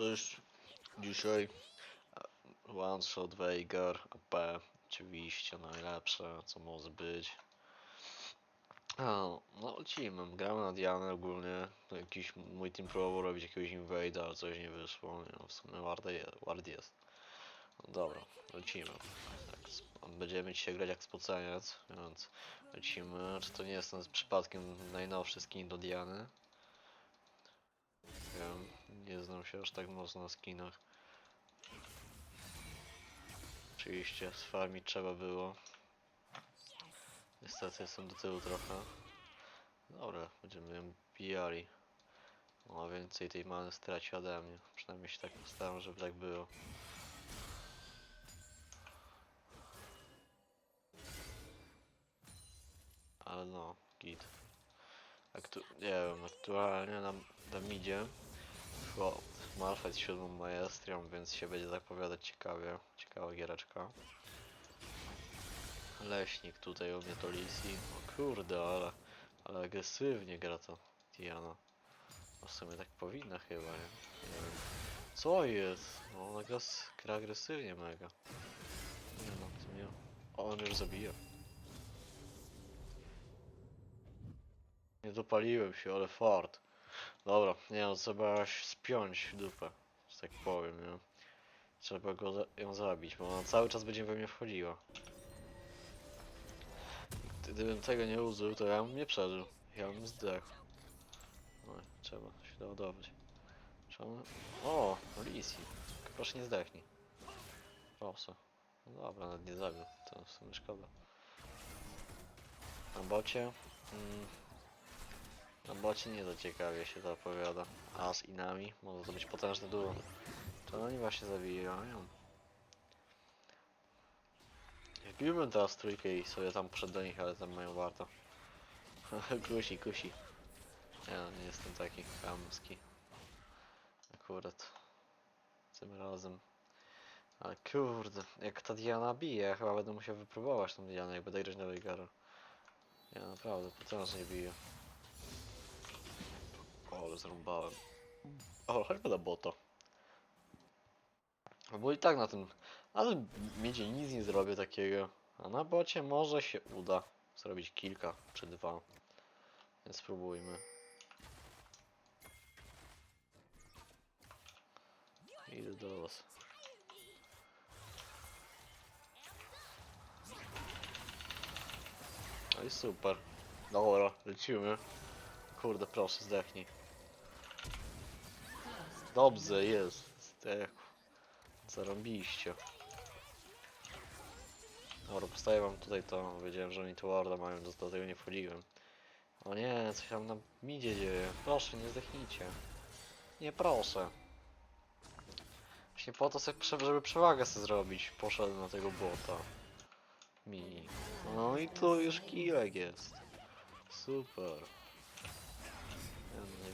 Cześć. Dzisiaj One Shot Veigar AP. Oczywiście najlepsze co może być. No lecimy, gramy na Dianę ogólnie. Jakiś mój team próbował robić jakiegoś invada, ale coś nie wyszło. Nie, no, w sumie ward jest. Ward jest. No dobra, lecimy. Tak, będziemy dzisiaj grać jak spoceniec, więc lecimy. Czy to nie jest przypadkiem najnowszy skin do Diany? Wiem, nie znam się aż tak mocno na skinach. Oczywiście sfarmić trzeba było. Niestety jestem do tyłu trochę. Dobra, będziemy ją bijali. O, więcej tej many straci ode mnie. Przynajmniej się tak postaram, żeby tak było. Ale no, git. Aktu nie wiem, aktualnie na, na midzie Chłop, Malfight z siódmą maestrią, więc się będzie zapowiadać ciekawie. Ciekawa giereczka. Leśnik tutaj u mnie to Lisi. O kurde, ale, ale agresywnie gra to Diana. No w sumie tak powinna chyba, nie? Nie wiem. Co jest? No ona gra, gra agresywnie mega. Nie no, to mnie... O, on już zabija. Nie dopaliłem się, ale fart. Dobra, nie no, trzeba spiąć dupę, że tak powiem, nie? Trzeba go za ją zabić, bo ona cały czas będzie we mnie wchodziła. Gdybym tego nie użył, to ja bym nie przeżył. Ja bym zdechł. No, trzeba się doładować. Czemu? O, Lisi. Proszę nie zdechnij. Proszę. No dobra, nawet nie zabił. To w sumie szkoda. Na bocie. Mm, na bocie nie za ciekawie się to opowiada. A z inami może to być potężne duo. To oni właśnie zabijają. Wbiłbym teraz trójkę i sobie tam poszedł do nich, ale tam mają warto. kusi, kusi. Ja nie jestem taki chamski. Akurat. Tym razem. Ale kurde, jak ta Diana bije, ja chyba będę musiał wypróbować tą Dianę, jak będę grać na Veigara. Ja naprawdę potężnie biję. O, ale zrąbałem. O, chodźmy na bota. Bo i tak na tym, na tym miedzie nic nie zrobię takiego. A na bocie może się uda zrobić kilka czy dwa. Więc spróbujmy. Idę do was. No i super. Dobra, lecimy. Kurde, proszę, zdechnij. Dobrze, jest. Zdechł. Zarąbiście. Dobra, postawię wam tutaj to. Wiedziałem, że oni tu warda mają, do tego nie wchodziłem. O nie, coś tam na midzie dzieje. Proszę, nie zdechnijcie. Nie proszę. Właśnie po to, sobie, żeby przewagę sobie zrobić, poszedłem na tego bota. Mi. No i tu już kijek jest. Super.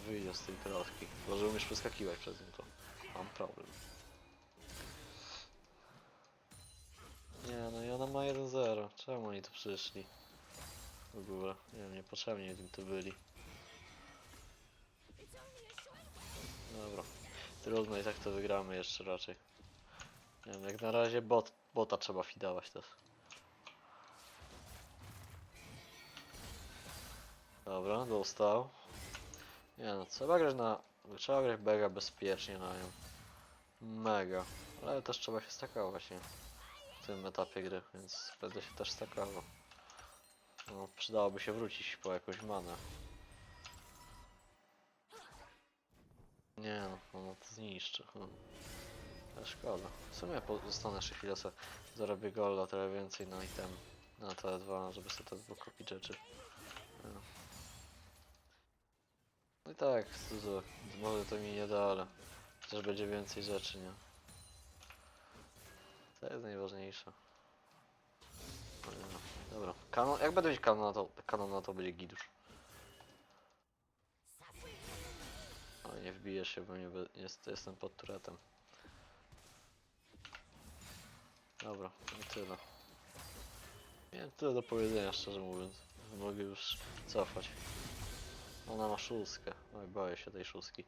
Wyjdę z tej klatki. Chyba, że umiesz przeskakiwać przez nią, to mam problem. Nie no i ona ma 1-0. Czemu oni tu przyszli? W ogóle. Nie wiem, niepotrzebnie im tu byli. Dobra. Trudno i tak to wygramy jeszcze raczej. Nie wiem, jak na razie bot, bota trzeba fidować też. Dobra, dostał. Nie no, trzeba grać na... Trzeba grać mega bezpiecznie na nią. Mega. Ale też trzeba się stakować, nie? W tym etapie gry, więc będę się też stakował. No, przydałoby się wrócić po jakąś manę. Nie no, ono to zniszczy. Hmm. Szkoda. W sumie zostanę jeszcze chwilę sobie zarobię golda trochę więcej na item. Na te dwa, żeby sobie te dwa kupić rzeczy. No. No i tak, to, może to mi nie da, ale też będzie więcej rzeczy, nie? To jest najważniejsze. No no. Dobra, kanon, jak będę mieć kanon na to, kanon na to będzie już. Ale nie wbijesz się, bo nie jest, jestem pod turetem. Dobra, i tyle. Miałem tyle do powiedzenia, szczerze mówiąc. Mogę już cofać. Ona ma szóstkę. Oj, boję się tej szóstki.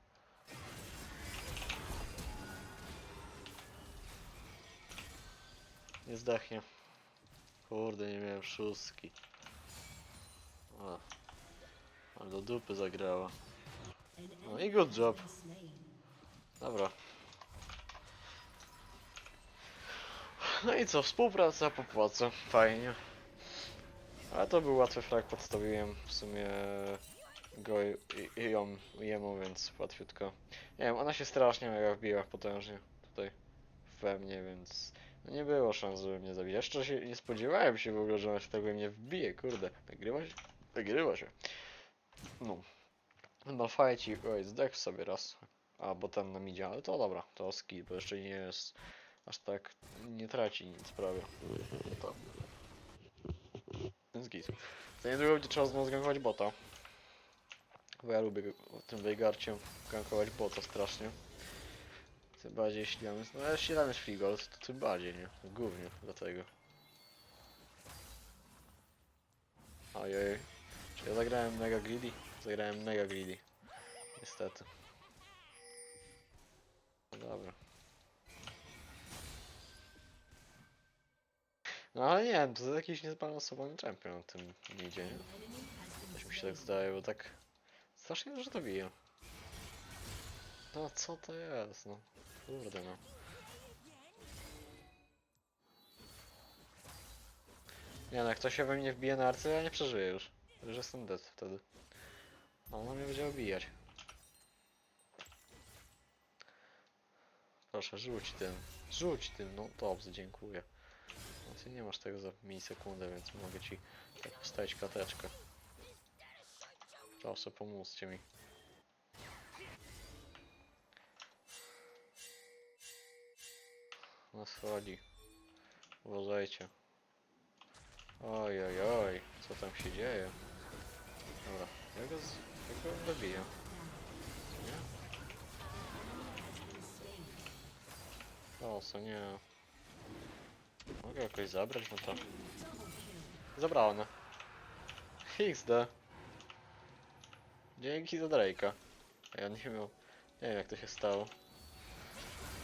Nie zdechnie. Kurde, nie miałem szóstki. O. Ale do dupy zagrała. No i good job. Dobra. No i co, współpraca po płacu. Fajnie. Ale to był łatwy frag, podstawiłem w sumie go i, ją jemu, więc łatwiutko. Nie wiem, ona się strasznie mega wbiła potężnie tutaj we mnie, więc no nie było szans, żeby mnie zabić. Jeszcze się nie spodziewałem się w ogóle, że ona się tego mnie wbije, kurde. Nagrywa się? Nagrywa się. No. Malfajci, oj, zdech sobie raz. A, bo ten nam idzie, ale to dobra, to ski, bo jeszcze nie jest aż tak, nie traci nic prawie. To. Ten skis. Za niedługo będzie trzeba znowu zgankować bota. Bo ja lubię tym Veigarciem gankować bota strasznie. Tym bardziej jeśli no ale jeśli tam jest Frigold, to tym bardziej, nie? Głównie dlatego. Ojej. Czy ja zagrałem mega greedy? Zagrałem mega greedy. Niestety. No dobra. No ale nie wiem, to jest jakiś niezbalansowany champion na tym idzie, nie? Coś mi się tak zdaje, bo tak strasznie dużo to bije. No co to jest, no. Kurde no. Nie no, jak to się we mnie wbije na arce, ja nie przeżyję już. Już jestem dead wtedy. A ona mnie będzie obijać. Proszę, rzuć tym. Rzuć tym, no dobrze, dziękuję. No ty nie masz tego za milisekundę, więc mogę ci tak wstawić klateczkę. Proszę, pomóżcie mi. No schodzi. Uważajcie. Oj, oj, oj, co tam się dzieje? Dobra, ja go, z... ja go dobiję. Nie? Co nie. Mogę jakoś zabrać, no to... Zabrała ona. XD. Dzięki za Drake'a. Ja nie miał... Nie wiem jak to się stało.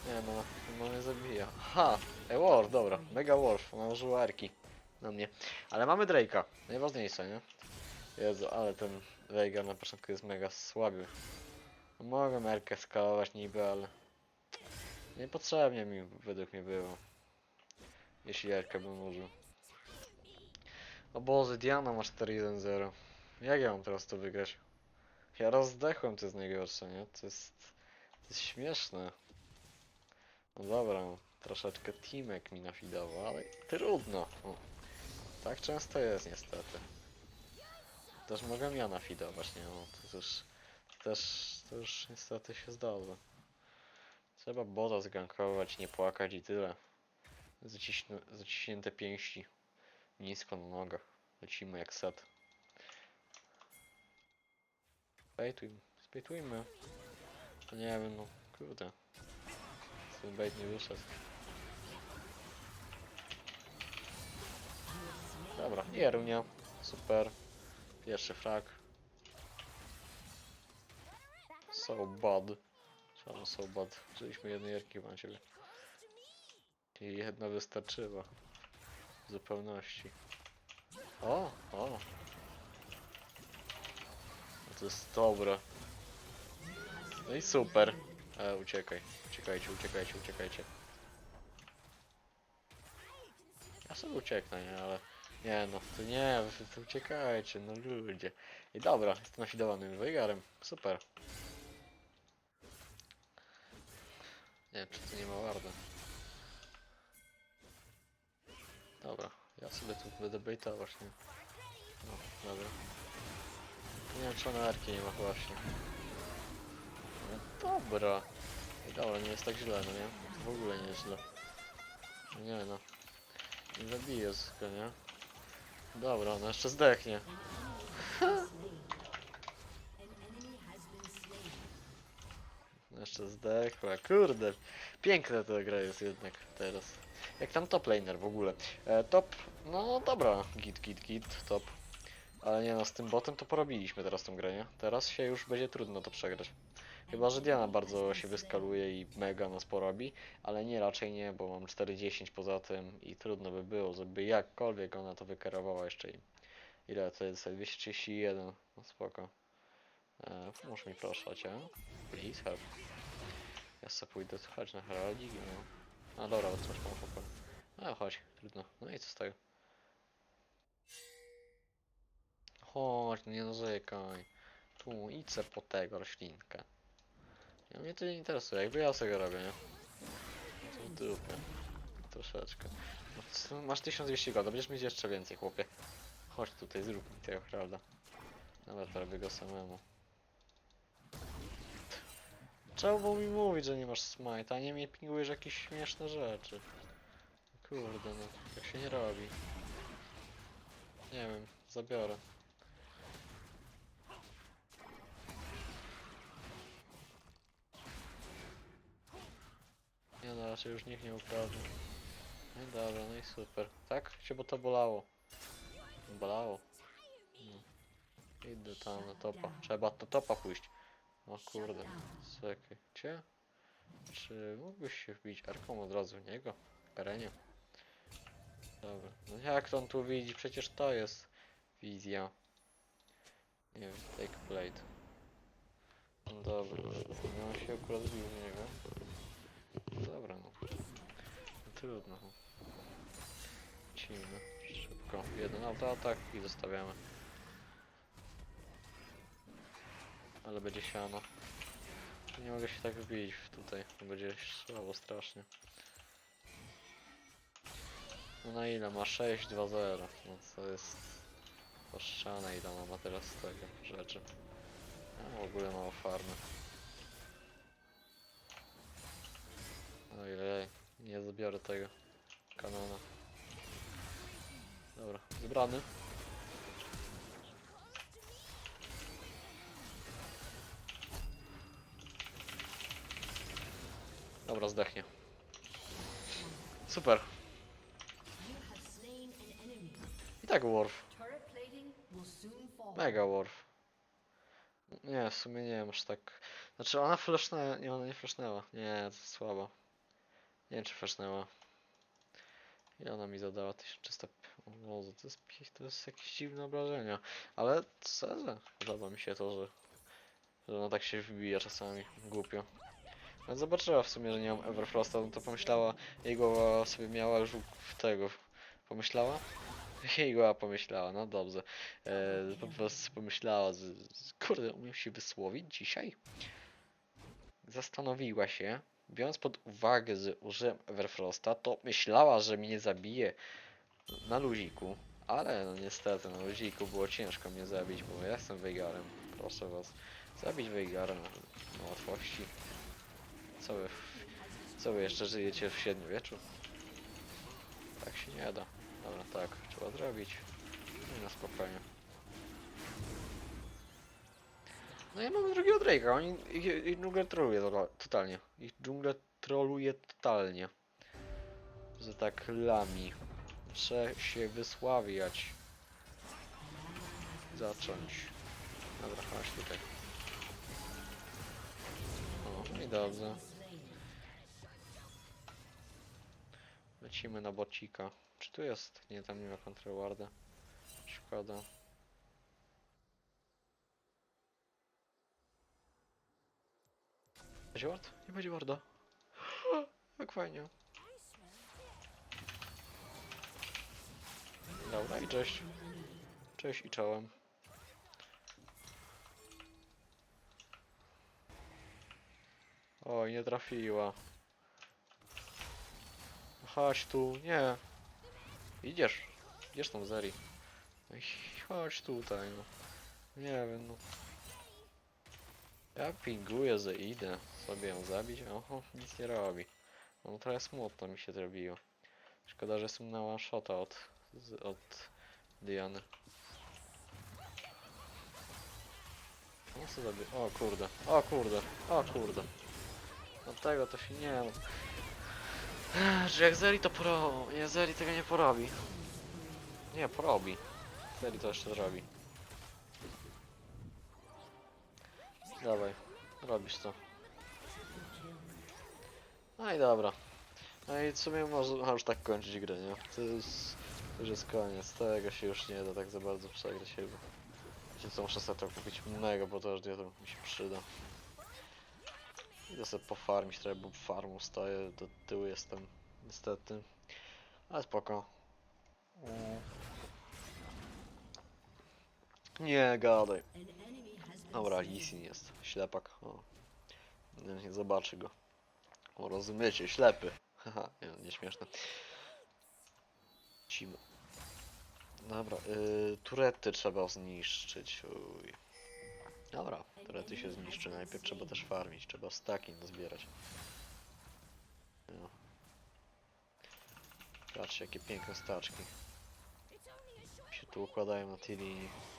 Nie no, no mnie zabija. Ha! E War, dobra. Mega Worf, ona użyła Erki. Na mnie. Ale mamy Drake'a. Najważniejsze, nie? Jezu, ale ten Veigar na początku jest mega słaby. No, Mogę Erkę skalować niby, ale... Niepotrzebnie mi według mnie było. Jeśli Erkę bym użył. O Boże, Diana ma 4-1-0. Jak ja mam teraz to wygrać? Ja rozdechłem, to jest najgorsze, nie? To jest... To jest śmieszne. No dobra, troszeczkę teamek mi nafidował, ale trudno. O, tak często jest niestety. Też mogę ja nafidować, nie? No, to już... Też... To już niestety się zdarza. Trzeba bota zgankować, nie płakać i tyle. Zaciśnięte pięści. Nisko na nogach. Lecimy jak set. Spejtujmy. Spejtujmy. To nie wiem, no kurde. Ten bait nie wyszedł. Dobra, Jerunia. Super. Pierwszy frag. So bad. Czemu so bad? Użyliśmy jednej jerki na ciebie. I jedna wystarczyła. W zupełności. O, o. To jest dobre. No i super. E, uciekaj. Uciekajcie, uciekajcie, uciekajcie. Ja sobie ucieknę, nie, ale... Nie no, to nie, tu uciekajcie, no ludzie. I dobra, jestem nafidowanym Weigarem. Super. Nie czy to nie ma warda. Dobra, ja sobie tu będę baitować, nie? No, dobra. Nie wiem, czy ona arki nie ma właśnie. No dobra. Dobra, nie jest tak źle, no nie? W ogóle nie jest źle. No Nie no. Nie zabiję go, nie? Dobra, ona jeszcze zdechnie. Jeszcze zdechła, kurde. Piękna ta gra jest jednak teraz. Jak tam top laner w ogóle. E, top, no dobra, git, git, git, top. Ale nie no, z tym botem to porobiliśmy teraz tą grę, nie? Teraz się już będzie trudno to przegrać. Chyba, że Diana bardzo się wyskaluje i mega nas porobi, ale nie, raczej nie, bo mam 410 poza tym i trudno by było, żeby jakkolwiek ona to wykierowała jeszcze im. Ile to jest? 231, no spoko. E, pomóż mi proszę, cię. Please help. Ja sobie pójdę słuchać na heraldzik, no. A dobra, coś mam chłopak. A chodź, trudno. No i co z tego? Chodź, no nie narzekaj. Tu, idź po tego roślinkę. Ja mnie to nie interesuje, jakby ja sobie robię, nie? No to w. Troszeczkę. No, Masz 1200 goda, będziesz mieć jeszcze więcej, chłopie. Chodź tutaj, zrób mi tego. Dobra, to robię go samemu. Trzeba było mi mówić, że nie masz smite, a nie mi pingujesz jakieś śmieszne rzeczy. Kurde, no, tak się nie robi. Nie wiem, zabiorę. Nie no, raczej już nikt nie ukradnie. No i dobra, no i super. Tak? Cię bo to bolało. Bolało. No. Idę tam na topa. Trzeba na topa pójść. O kurde. Gdzie? Czy mógłbyś się wbić arką od razu w niego? Karenie. Dobra. No jak on tu widzi? Przecież to jest wizja. Nie wiem, take plate. No dobra. No się akurat wbił w niego. Dobra no. no trudno. no. Lecimy. Szybko. Jeden autoatak i zostawiamy. Ale będzie siano. Nie mogę się tak wbić tutaj. Będzie słabo strasznie. No na ile ma? 6, 2, 0. No to jest oszczane ile ma teraz tego rzeczy. A w ogóle mało farmy. Ojej, nie zabiorę tego kanona. Dobra, zebrany. Dobra, zdechnie. Super. I tak Worf. Mega Worf. Nie, w sumie nie wiem, aż tak. Znaczy ona flashnęła. Nie, ona nie flashnęła. Nie, to słabo. Nie wiem, czy flashnęła. Ile ona mi zadała? 1300. O Boże, to jest, to jest jakieś dziwne obrażenia. Ale szczerze, podoba mi się to, że, że ona tak się wybija czasami. Głupio. Zobaczyła w sumie, że nie mam Everfrosta, no to pomyślała, jej głowa sobie miała już w tego. Pomyślała? Jej głowa pomyślała, no dobrze. E, po prostu pomyślała, że że, kurde, umiem się wysłowić dzisiaj. Zastanowiła się, biorąc pod uwagę, że użyłem Everfrosta, to myślała, że mnie zabije na luziku. Ale no niestety, na luziku było ciężko mnie zabić, bo ja jestem Veigarem. Proszę was, zabić Veigara na, łatwości. Co wy, co wy jeszcze żyjecie w średniowieczu? Tak się nie da. Dobra, tak, trzeba zrobić. No na spokojnie. No ja mam drugiego Drake'a, oni ich, ich dżunglę troluje to- totalnie. Ich dżunglę troluje totalnie. Że tak lami. Muszę się wysławiać. Zacząć. Dobra, chodź tutaj. O, no i dobrze. Lecimy na bocika. Czy tu jest? Nie, tam nie ma control warda. Szkoda. Będzie ward? Nie będzie warda. Jak fajnie. Dobra i cześć. Cześć i czołem. Oj, nie trafiła. Chodź tu, nie. Idziesz. Idziesz tam Zeri. Ej, Chodź tutaj, no. Nie wiem, no. Ja pinguję, że idę sobie ją zabić, oho, nic nie robi. No trochę smutno mi się zrobiło. Szkoda, że jestem na one shota od, z, od Diany. No co zrobię? O kurde, o kurde, o kurde. No tego to się nie... Że jak Zeri to pro... Nie, Zeri tego nie porobi. Nie, porobi. Zeri to jeszcze zrobi. Dawaj. robisz to. No i dobra. No i w sumie można już tak kończyć grę, nie? To jest, to już jest koniec. Tego się już nie da tak za bardzo przegrać chyba. Wiecie co, muszę sobie to kupić mega potężnie, to mi się przyda. Idę sobie pofarmić trochę, bo farmą stoję, do tyłu jestem, niestety. Ale spoko. Nie gadaj. Dobra. Lisin jest. Ślepak. O. Nie, nie zobaczy go. O, rozumiecie, ślepy. Haha, nie, nieśmieszne. Cimy. Dobra, y, turety trzeba zniszczyć. Uj. Dobra, turety się zniszczy. Najpierw trzeba też farmić. Trzeba staki nazbierać. No. Patrzcie, jakie piękne staczki. Się tu układają na tej linii.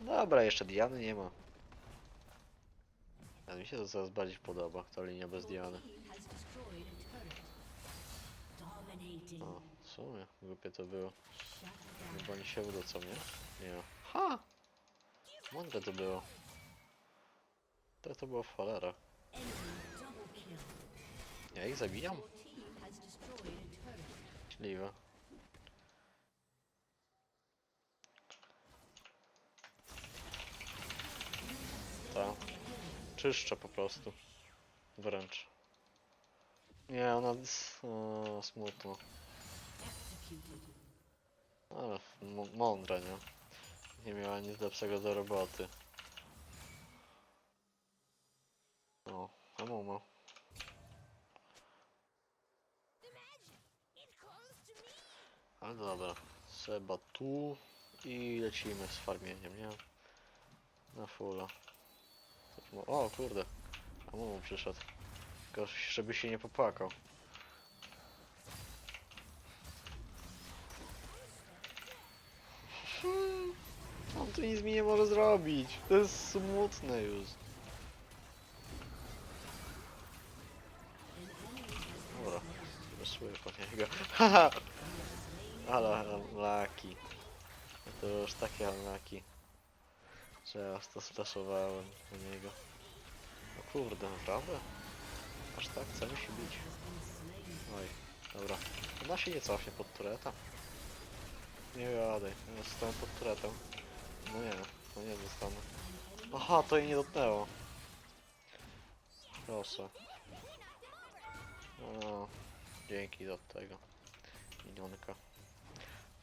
Dobra, jeszcze Diany nie ma. Ale mi się to coraz bardziej podoba, ta linia bez Diany. O, w sumie, głupie to było. Chyba oni się uda, co nie? Nie. Ha! Mądre to było. To to było w cholera. Ja ich zabijam? Your team has destroyed a turret. Możliwe. Tak. Czyszczę po prostu. Wręcz. Nie, ona... O, smutno. Executed. Ale m- mądre, nie? Nie miała nic lepszego do roboty. O, a mama. Ale dobra, trzeba tu i lecimy z farmieniem, nie? Na fulla. Coś mo- O kurde, a mama przyszedł. Tylko żeby się nie popłakał. Hmm, On tu nic mi nie może zrobić. To jest smutne już. Dobra, weszły po niego. Haha! Ale unlucky. To już takie unlucky. Aż to splashowałem na niego. O kurde, naprawdę? Aż tak chce musi być. Oj, dobra. Ona się nie cofnie pod tureta. Nie gadaj, ja zostałem pod turetem. No nie, no nie zostanę. Aha, to jej nie dotknęło. Proszę. O, dzięki do tego. Minionka.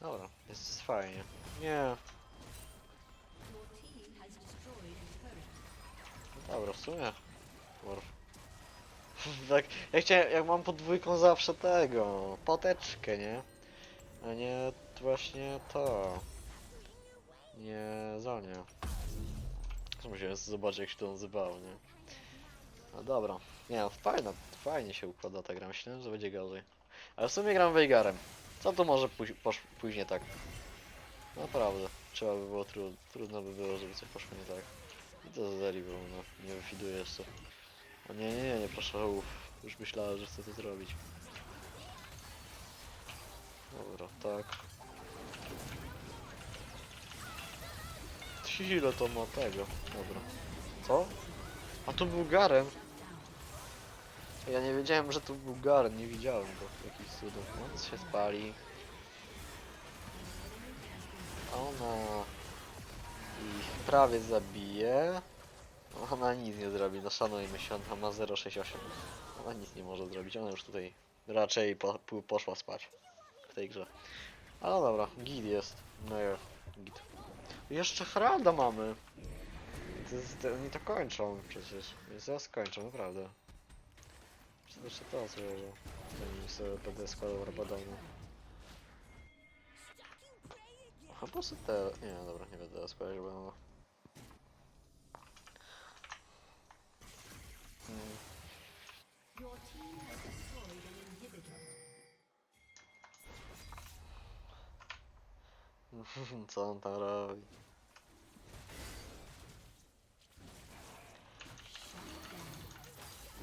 Dobra, jest fajnie. Nie, dobra, w sumie. Worf. tak, ja chciałem, jak mam pod dwójką zawsze tego, poteczkę, nie? A nie właśnie to. Nie Zonia. Musiałem zobaczyć jak się to nazywało, nie? No dobra. Nie no, fajna, fajnie się układa ta gra. Myślałem, że będzie gorzej. Ale w sumie gram Veigarem. Co to może później tak? Naprawdę. Trzeba by było tru trudno by było, żeby coś poszło nie tak. To za Zeri było, no. Nie wyfiduję jeszcze. O nie, nie, nie, nie, proszę, uff. Już myślałem, że chcę to zrobić. Dobra, tak. Ile to ma tego? Dobra. Co? A tu był Garen? Ja nie wiedziałem, że tu był Garen, nie widziałem go. Jakiś cudów. On się spali. Prawie zabije. Ona nic nie zrobi, no szanujmy się, ona ma 0,68. Ona nic nie może zrobić, ona już tutaj raczej po, po, poszła spać w tej grze. Ale dobra, git jest. No ja, git. Jeszcze Heralda mamy. To to, oni to kończą przecież. Zaraz kończą, naprawdę. Jeszcze to zrobią? Zanim sobie będę składał rabadonu. A po prostu te... Nie, dobra, nie będę składać rabadonu. Co on tam robi?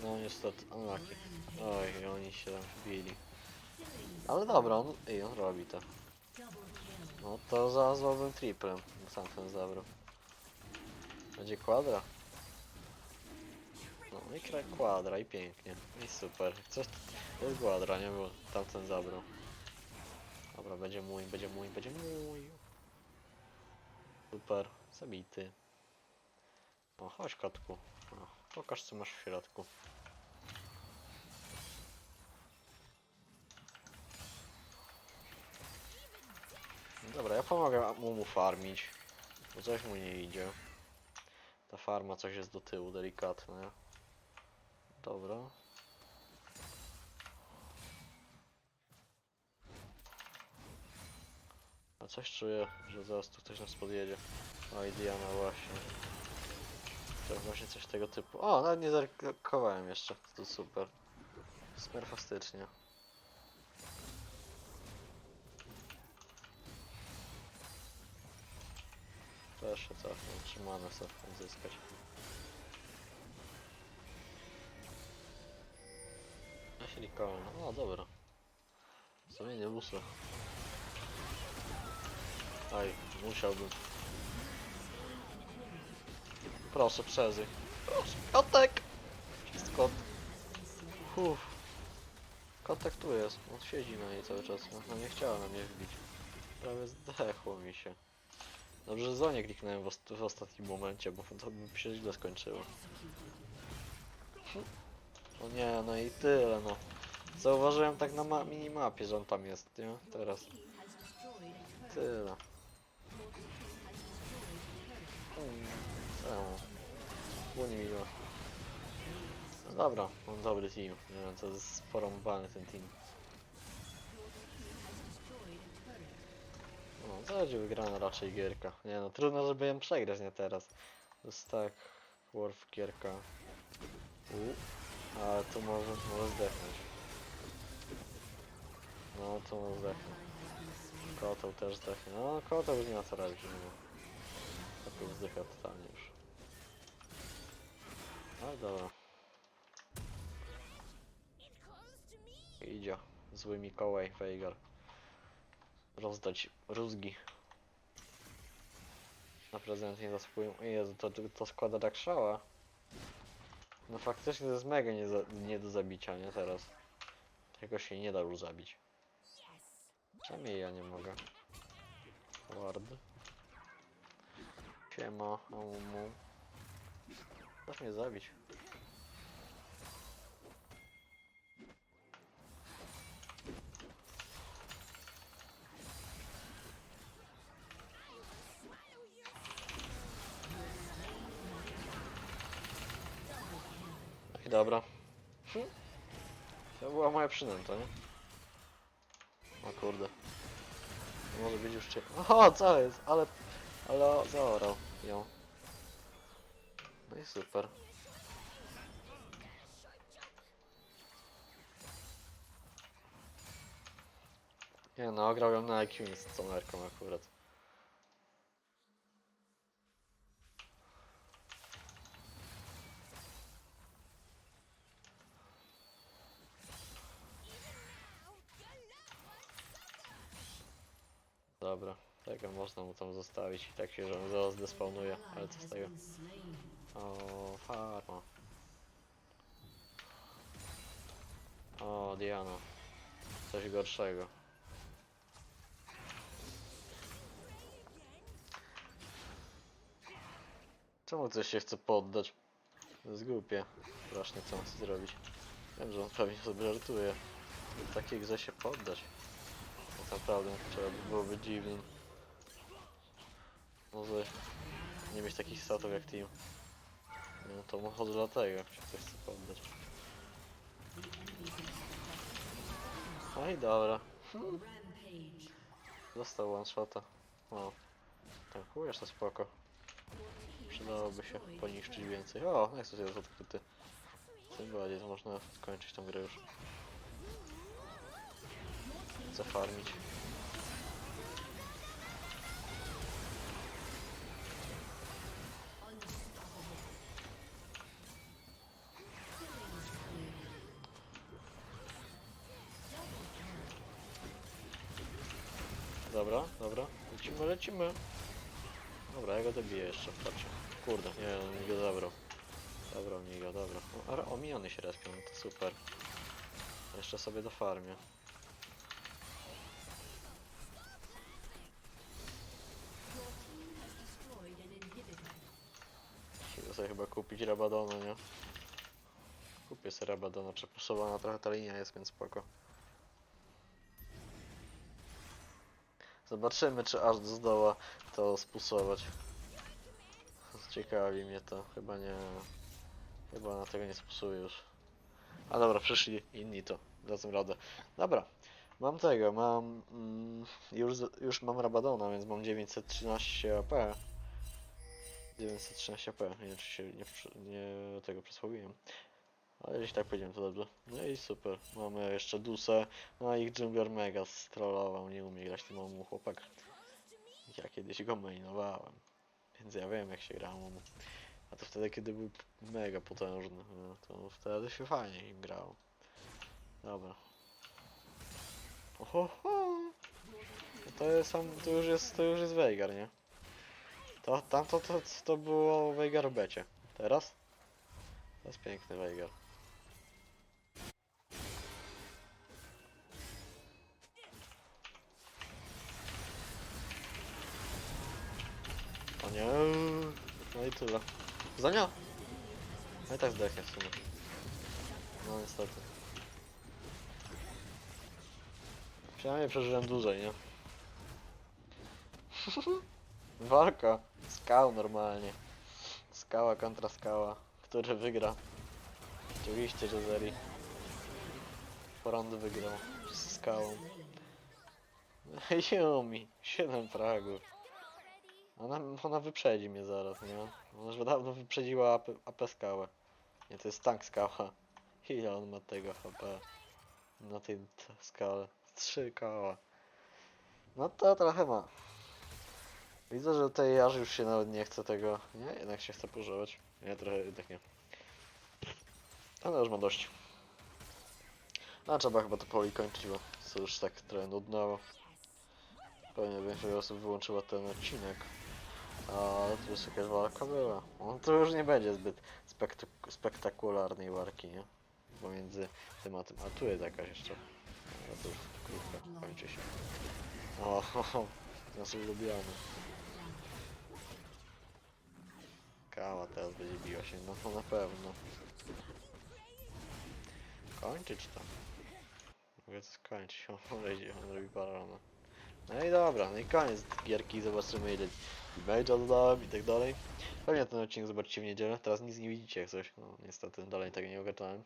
No niestety, unlucky. Oj, oni się tam wbili. Ale dobra, on, ej, on robi to. No to znalazłbym triplem, sam ten zabrał. Będzie kwadra. No i kwadra i pięknie. I super. Coś to jest kwadra, nie było. Tamten zabrał. Dobra, będzie mój, będzie mój, będzie mój. Super, zabity. O, chodź kotku. O, pokaż co masz w środku. Dobra, ja pomogę mu, mu farmić. Bo coś mu nie idzie. Ta farma coś jest do tyłu, delikatne. Dobra. A coś czuję, że zaraz tu ktoś nas podjedzie. Oj, Diana właśnie. To właśnie coś tego typu. O, nawet nie zaryzykowałem jeszcze. To super. Smerfastycznie. Się cofnę, trzymane sobie odzyskać. Ja się likałem. O, dobra. Zamienię busa. Aj, musiałbym. Proszę, przezyj. Proszę, kotek! Jest kot. Uff. Kotek tu jest. On siedzi na niej cały czas. No nie chciała na mnie wbić. Prawie zdechło mi się. Dobrze, że zonie kliknąłem w, ost w ostatnim momencie, bo to by się źle skończyło. O nie, no i tyle, no. Zauważyłem tak na ma minimapie, że on tam jest, nie? Teraz. Tyle. Było nie miło. No dobra, mam dobry team. Nie to jest porąbany ten team. No, to będzie wygrana raczej gierka. Nie no, trudno, żeby ją przegrać, nie teraz. To jest tak, Worf gierka. U, ale tu może, może zdechnąć. No, tu może zdechnąć. Koteł też zdechnie. No, koteł już nie ma co robić. Koteł zdycha totalnie już. Ale dobra. Idzie. Zły Mikołaj, Veigar. Rozdać rózgi. Na prezent nie zasługują. Jezu, to, to składa tak szała. No faktycznie to jest mega nie, za, nie do zabicia, nie teraz. Tego się nie da już zabić. Przynajmniej ja nie mogę. Ward. Siema, mu. Dasz mnie zabić. I dobra. Hm. To była moja przynęta, nie? O kurde. Może być już cię. O, co jest? Ale. Ale zaorał ją. No i super. Nie no, ograł ją na IQ z tonerką akurat. Dobra, tego można mu tam zostawić i tak się, że on zaraz despawnuje, ale co z tego? O, farma. O, Diana. Coś gorszego. Czemu ktoś się chce poddać? To jest głupie. Strasznie co chce zrobić. Wiem, że on pewnie sobie żartuje. Takiej grze się poddać. Tak naprawdę trzeba by było być dziwnym. Może nie mieć takich statów jak team. No to może dlatego się ktoś chce poddać. No dobra. Dostał one shota. O. Tankujesz to spoko. Przydałoby się poniszczyć więcej. O, Nexus jest odkryty. Tym bardziej to można skończyć tą grę już. Chcę farmić. Lecimy, lecimy. Dobra, ja go dobiję jeszcze, patrzę. Kurde, nie, on mi go zabrał. Dobra, miga, dobra. O, ale o, miniony się respią, to super. Jeszcze sobie do farmie. Idę sobie chyba kupić Rabadona, nie? Kupię sobie Rabadona, przepusowana trochę ta linia jest, więc spoko. Zobaczymy, czy aż zdoła to spusować. Ciekawi mnie to. Chyba nie... Chyba na tego nie spusuje już. A dobra, przyszli inni to. Dadzą radę. Dobra. Mam tego, mam... Mm, już, już mam Rabadona, więc mam 913 AP. 913 AP. Nie wiem, czy się nie, nie tego przysłowiłem. Ale jeśli tak powiedziałem, to dobrze. No i super. Mamy jeszcze Dusę. No i Jungler mega strollował. Nie umie grać tym mu chłopak. Ja kiedyś go mainowałem. Więc ja wiem jak się grało mu. A to wtedy, kiedy był mega potężny. No, to wtedy się fajnie im grało. Dobra. Oho, no to jest sam, to już jest, to już jest Veigar, nie? To, tamto to, to było Veigar becie. Teraz? To jest piękny Veigar. Nie. No i tyle. Zania! No i tak zdechnie w sumie. No niestety. Przynajmniej przeżyłem dłużej, nie? Walka. Skał normalnie. Skała kontra skała. Który wygra? Oczywiście, że Zeri. Porąd wygrał. Z skałą. Yumi. 7 fragów. Ona, ona wyprzedzi mnie zaraz, nie? Ona już dawno wyprzedziła AP, AP skałę. Nie, to jest tank skała. Ile on ma tego HP? Na tej skale. Trzy koła. No to trochę ma. Widzę, że tej aż już się nawet nie chce tego. Nie, jednak się chce pożywać. Nie, trochę jednak nie. Ale już ma dość. A trzeba chyba to poli kończyć, bo to już tak trochę nudnało. Pewnie większość osób wyłączyła ten odcinek. A tu jest jakaś walka była. No to już nie będzie zbyt spektak spektakularnej walki, nie? Pomiędzy tym a tym. A tu jest jakaś jeszcze. Ale to już krótka, kończy się. O, ulubiony. Kała teraz będzie biła się, no to na pewno. Kończyć to. Mogę to skończyć, on wejdzie, on robi barona. No i dobra, no i koniec gierki, zobaczymy ile damage'a dodałem i tak dalej. Pewnie ten odcinek zobaczycie w niedzielę, teraz nic nie widzicie jak coś, no niestety dalej tego nie ogarnąłem.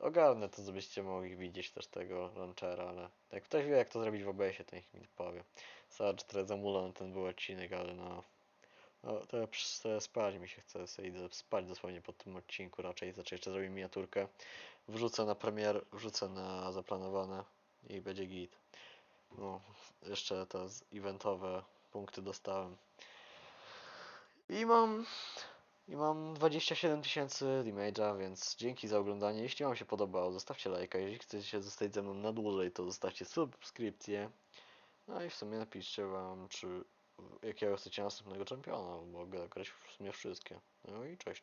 Ogarnę to, żebyście mogli widzieć też tego launchera, ale jak ktoś wie jak to zrobić w OBS-ie, to niech mi powie. Zobacz, trochę zamulony ten był odcinek, ale no... No, to ja spać mi się chce, sobie idę spać dosłownie po tym odcinku raczej, znaczy jeszcze zrobię miniaturkę. Wrzucę na premier, wrzucę na zaplanowane i będzie git. No, jeszcze te eventowe punkty dostałem. I mam i mam 27 tysięcy damage'a, więc dzięki za oglądanie. Jeśli Wam się podobało, zostawcie lajka. Jeśli chcecie zostać ze mną na dłużej, to zostawcie subskrypcję. No i w sumie napiszcie Wam, czy jakiego chcecie następnego czempiona, bo mogę grać w sumie wszystkie. No i cześć.